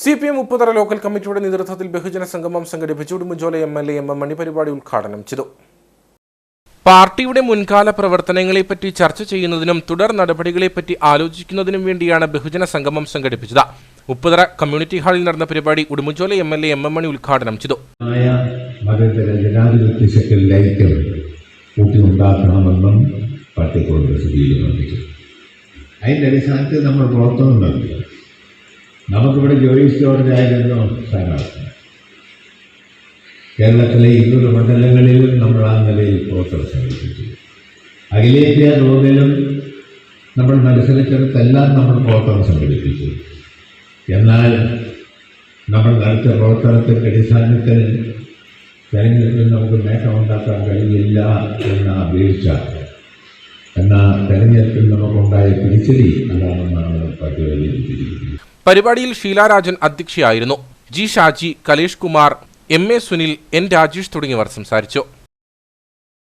C P M മുപ്പതര local കമ്മിറ്റിയുടെ നേതൃത്വത്തിൽ ബഹുജന സംഗമം സംഘടിപ്പിച്ചു Udumbanchola M L A M M Mani പരിപാടി ഉദ്ഘാടനം ചെയ്തു. പാർട്ടിയുടെ മുൻകാല പ്രവർത്തനങ്ങളെപ്പറ്റി ചർച്ച ചെയ്യുന്നതിനും തുടർ നടപടികളെപ്പറ്റി ആലോചിക്കുന്നതിനും വേണ്ടിയാണ് ബഹുജന സംഗമം സംഘടിപ്പിച്ചത്. ഉപ്പുതറ കമ്മ്യൂണിറ്റി ഹാളിൽ നടന്ന പരിപാടി Udumbanchola M L A M M Mani ഉദ്ഘാടനം ചെയ്തു. ഊട്ടിയുണ്ടാക്കണമെന്നും പാർട്ടി അടിസ്ഥാനത്തിൽ നമ്മൾ പ്രവർത്തനം നടത്തി. നമുക്കിവിടെ ജോയിസ് ജോർജ് ആയിരുന്നു സ്ഥാനാർത്ഥി കേരളത്തിലെ ഇരുപത് മണ്ഡലങ്ങളിലും നമ്മൾ ആ നിലയിൽ സംഘടിപ്പിച്ചു അഖിലേന്ത്യാ തോതിലും നമ്മൾ മത്സരിച്ചിടത്തെല്ലാം നമ്മൾ പ്രവർത്തനം സംഘടിപ്പിച്ചു എന്നാൽ നമ്മൾ നടത്തിയ പ്രവർത്തനത്തിന്റെ അടിസ്ഥാനത്തിൽ തെരഞ്ഞെടുപ്പിൽ നമുക്ക് നേട്ടമുണ്ടാക്കാൻ കഴിയില്ല എന്ന വീഴ്ച തെരഞ്ഞെടുപ്പിൽ നമുക്കുണ്ടായ തിരിച്ചടി അതാണെന്നാണ് പരിപാടിയിൽ ഷീലാരാജൻ അധ്യക്ഷയായിരുന്നു. G Shaji Kalesh Kumar M A Sunil N Rajesh തുടങ്ങിയവർ സംസാരിച്ചു.